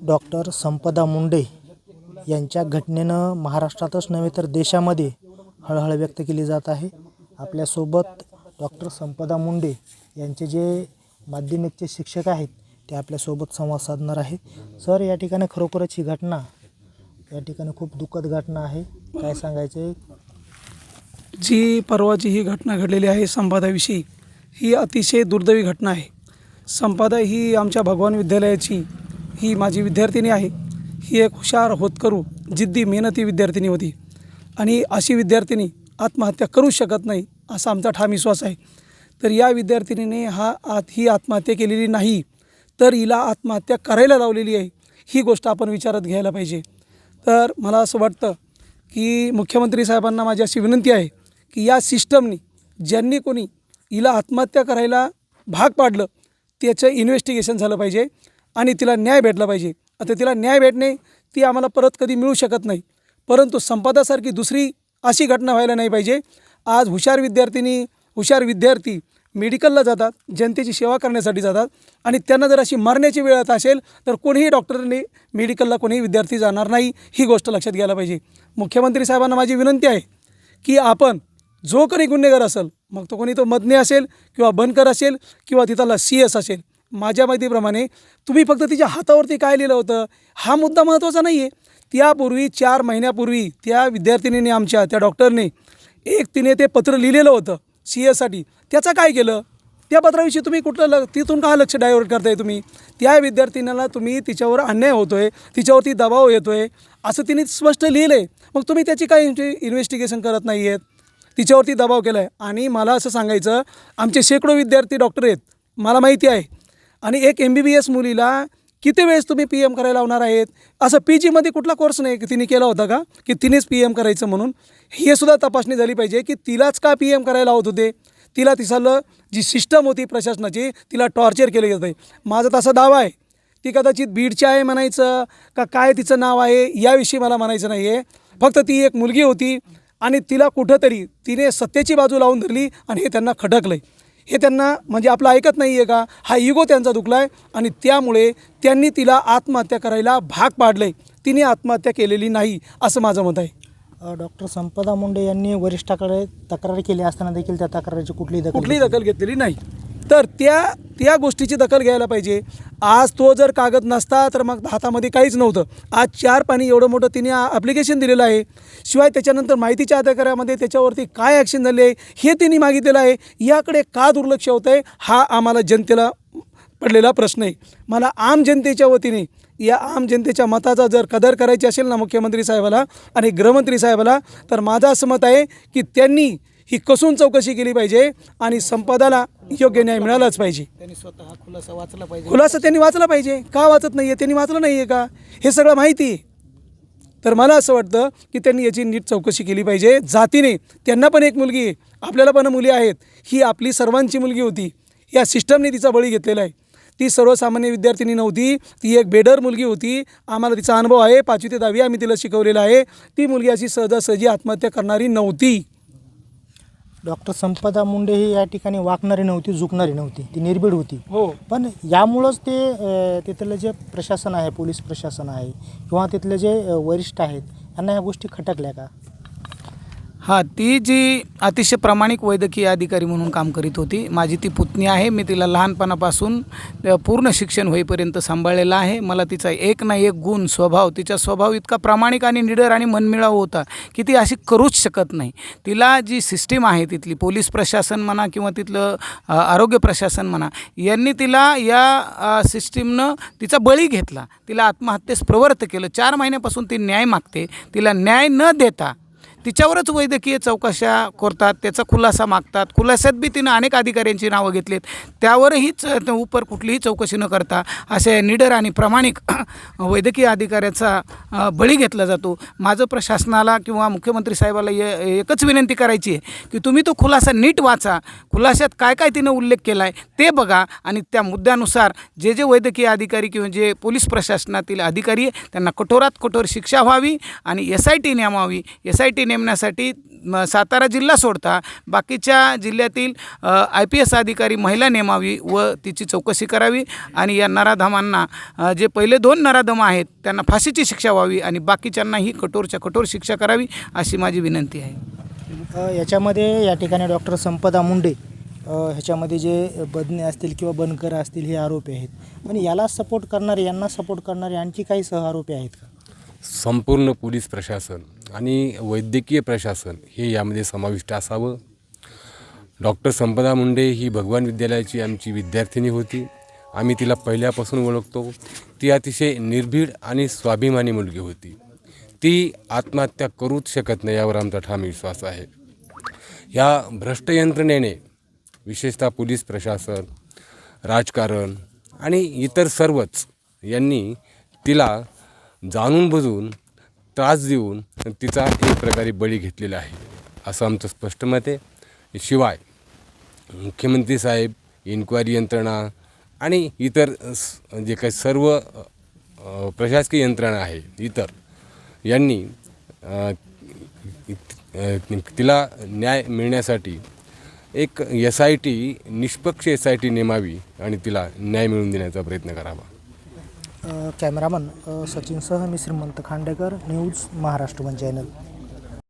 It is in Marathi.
डॉक्टर संपदा मुंडे यांच्या घटनेनं महाराष्ट्रातच नव्हे तर देशामध्ये हळहळ व्यक्त केली जात आहे. आपल्यासोबत डॉक्टर संपदा मुंडे यांचे जे माध्यमिकचे शिक्षक आहेत ते आपल्यासोबत संवाद साधणार आहेत. सर या ठिकाणी खरोखरच ही घटना या ठिकाणी खूप दुःखद घटना आहे. काय सांगायचं जी परवाची ही घटना घडलेली आहे संपादाविषयी ही अतिशय दुर्दैवी घटना आहे. संपादा ही आमच्या भगवान विद्यालयाची ही माझी विद्यार्थिनी आहे. ही एक हुशार होतकरू जिद्दी मेहनती विद्यार्थिनी होती. आणि अशी विद्यार्थिनी आत्महत्या करूच शकत नाही असा आमचा ठाम विश्वास आहे. तर या विद्यार्थिनीने हा आत ही आत्महत्या केलेली नाही तर हिला आत्महत्या करायला लावलेली आहे ही गोष्ट आपण विचारात घ्यायला पाहिजे. तर मला असं वाटतं की मुख्यमंत्री साहेबांना माझी अशी विनंती आहे की या सिस्टमनी ज्यांनी कोणी हिला आत्महत्या करायला भाग पाडलं त्याचं इन्व्हेस्टिगेशन झालं पाहिजे. आणि तिला न्याय भेटला पाहिजे. आता तिला न्याय भेटणे ती आम्हाला परत कधी मिळू शकत नाही. परंतु संपादासारखी दुसरी अशी घटना व्हायला नाही पाहिजे. आज हुशार विद्यार्थिनी हुशार विद्यार्थी मेडिकलला जातात जनतेची सेवा करण्यासाठी जातात आणि त्यांना जर अशी मरण्याची वेळ येत असेल तर कोणीही डॉक्टरने मेडिकलला कोणीही विद्यार्थी जाणार नाही ही गोष्ट लक्षात घ्यायला पाहिजे. मुख्यमंत्री साहेबांना माझी विनंती आहे की आपण जो कोणी गुन्हेगार असेल मग तो कोणी तो मदने असेल किंवा बनकर असेल किंवा तिथला सी एस असेल माझ्या माहितीप्रमाणे तुम्ही फक्त तिच्या हातावरती काय लिहिलं होतं हा मुद्दा महत्त्वाचा नाही आहे त्यापूर्वी चार महिन्यापूर्वी त्या विद्यार्थिनीने आमच्या त्या डॉक्टरने एक तिने ते पत्र लिहिलेलं होतं सी एससाठी त्याचं काय केलं? त्या पत्राविषयी तुम्ही कुठलं ल तिथून का लक्ष डायव्हर्ट करताय तुम्ही? त्या विद्यार्थिनीला तुम्ही तिच्यावर अन्याय होतो आहे तिच्यावरती दबाव येतो आहे असं तिने स्पष्ट लिहिलं आहे मग तुम्ही त्याची काय इन्व्हेस्टिगेशन करत नाही आहेत तिच्यावरती दबाव केला आहे आणि मला असं सांगायचं आमचे शेकडो विद्यार्थी डॉक्टर आहेत मला माहिती आहे आणि एक एम बी बी एस मुलीला किती वेळेस तुम्ही पी एम करायला लावणार आहेत? असं पी जीमध्ये कुठला कोर्स नाही की तिने केला होता का? की तिनेच पी एम करायचं म्हणून? हे सुद्धा तपासणी झाली पाहिजे की तिलाच का पी एम करायला लावत होते? तिला तिसालं जी सिस्टम होती प्रशासनाची तिला टॉर्चर केलं जातं आहे माझा तसा दावा आहे. ती कदाचित बीडची आहे म्हणायचं का काय तिचं नाव आहे याविषयी मला म्हणायचं नाही आहे फक्त ती एक मुलगी होती आणि तिला कुठंतरी तिने सत्तेची बाजू लावून धरली आणि हे त्यांना खटकलं आहे हे त्यांना म्हणजे आपलं ऐकत नाही आहे का? हा इगो त्यांचा दुखला आहे आणि त्यामुळे त्यांनी तिला आत्महत्या करायला भाग पाडलं आहे तिने आत्महत्या केलेली नाही असं माझं मत आहे. डॉक्टर संपदा मुंडे यांनी वरिष्ठाकडे तक्रार केली असताना देखील त्या तक्रारीची कुठलीही दखल कुठलीही दखल घेतलेली नाही. तर त्या त्या गोष्टीची दखल घ्यायला पाहिजे. आज तो जर कागद नसता तर मग हातामध्ये काहीच नव्हतं. आज चार पाणी एवढं मोठं तिने ॲप्लिकेशन दिलेलं आहे. शिवाय त्याच्यानंतर माहितीच्या अधिकारामध्ये त्याच्यावरती काय ॲक्शन झाले आहे हे तिने मागितलेलं आहे. याकडे का दुर्लक्ष होतं आहे हा आम्हाला जनतेला पडलेला प्रश्न आहे. मला आम जनतेच्या वतीने या आम जनतेच्या मताचा जर कदर करायची असेल ना मुख्यमंत्री साहेबाला आणि गृहमंत्री साहेबाला तर माझं असं मत आहे की त्यांनी ही कसून चौकशी केली पाहिजे आणि संपदाला योग्य न्याय मिळालाच पाहिजे. त्यांनी स्वतः खुलासा वाचला पाहिजे. खुलासा त्यांनी वाचला पाहिजे. का वाचत नाही आहे त्यांनी वाचलं नाही आहे का? हे सगळं माहिती तर मला असं वाटतं की त्यांनी याची नीट चौकशी केली पाहिजे. जातीने त्यांना पण एक मुलगी आपल्याला पण मुली आहेत. ही आपली सर्वांची मुलगी होती. या सिस्टमने तिचा बळी घेतलेला आहे. ती सर्वसामान्य विद्यार्थिनी नव्हती. ती एक बेडर मुलगी होती. आम्हाला तिचा अनुभव आहे. पाचवी ते दहावी आम्ही तिला शिकवलेला आहे. ती मुलगी अशी सहजासहजी आत्महत्या करणारी नव्हती. डॉक्टर संपदा मुंडे ही या ठिकाणी वाकणारी नव्हती झुकणारी नव्हती. ती निर्भीड होती. हो. पण यामुळंच ते अ, तिथलं जे प्रशासन आहे पोलीस प्रशासन आहे किंवा तिथले जे अ, वरिष्ठ आहेत यांना या गोष्टी खटकल्या का? हां ती जी अतिशय प्रामाणिक वैद्यकीय अधिकारी म्हणून काम करीत होती माझी ती पुतणी आहे मी तिला लहानपणापासून पूर्ण शिक्षण होईपर्यंत सांभाळलेलं आहे. मला तिचा एक ना एक गुण स्वभाव तिचा स्वभाव इतका प्रामाणिक आणि निडर आणि मनमिळाव होता की ती अशी करूच शकत नाही. तिला जी सिस्टीम आहे तिथली पोलीस प्रशासन म्हणा किंवा तिथलं आरोग्य प्रशासन म्हणा यांनी तिला या सिस्टीमनं तिचा बळी घेतला. तिला आत्महत्येस प्रवृत्त केलं. चार महिन्यापासून ती न्याय मागते. तिला न्याय न देता तिच्यावरच वैद्यकीय चौकशा करतात त्याचा खुलासा मागतात. खुलास्यात बी तिनं अनेक अधिकाऱ्यांची नावं घेतलीत. त्यावरहीच उपर कुठलीही चौकशी न करता असे निडर आणि प्रामाणिक वैद्यकीय अधिकाऱ्याचा बळी घेतला जातो. माझं प्रशासनाला किंवा मुख्यमंत्री साहेबाला ये एकच विनंती करायची आहे की तुम्ही तो खुलासा नीट वाचा. खुलाशात काय काय तिनं उल्लेख केला आहे ते बघा आणि त्या मुद्द्यानुसार जे जे वैद्यकीय अधिकारी किंवा जे पोलीस प्रशासनातील अधिकारी आहे त्यांना कठोरात कठोर शिक्षा व्हावी आणि एस आय टी नेमावी एस आय टी नेमण्यासाठी सातारा जिल्हा सोडता बाकीच्या जिल्ह्यातील आय पी एस अधिकारी महिला नेमावी व तिची चौकशी करावी आणि या नराधमांना जे पहिले दोन नराधम आहेत त्यांना फाशीची शिक्षा व्हावी आणि बाकीच्यांनाही कठोरच्या कठोर शिक्षा करावी अशी माझी विनंती आहे. याच्यामध्ये या ठिकाणी डॉक्टर संपदा मुंडे ह्याच्यामध्ये जे बदने असतील किंवा बनकर असतील हे आरोपी आहेत. आणि याला सपोर्ट करणारे यांना सपोर्ट करणारे आणखी काही सहआरोपी आहेत का? संपूर्ण पोलीस प्रशासन आणि वैद्यकीय प्रशासन हे यामध्ये समाविष्ट असावं. डॉक्टर संपदा मुंडे ही भगवान विद्यालयाची आमची विद्यार्थिनी होती. आम्ही तिला पहिल्यापासून ओळखतो. ती अतिशय निर्भीड आणि स्वाभिमानी मुलगी होती. ती आत्महत्या करूच शकत नाही यावर आमचा ठाम विश्वास आहे. या भ्रष्ट यंत्रणेने विशेषतः पोलीस प्रशासन राजकारण आणि इतर सर्वच यांनी तिला जाणून बुजून त्रास देऊन तिचा एक प्रकारे बळी घेतलेला आहे असं आमचं स्पष्ट मत आहे. शिवाय मुख्यमंत्री साहेब इन्क्वायरी यंत्रणा आणि इतर जे काही सर्व प्रशासकीय यंत्रणा आहे इतर यांनी तिला न्याय मिळण्यासाठी एक एस आय टी निष्पक्ष एस आय टी नेमावी आणि तिला न्याय मिळवून देण्याचा प्रयत्न करावा. कॅमेरामन सचिनसह मी Shrimant Khandekar news Maharashtra one channel.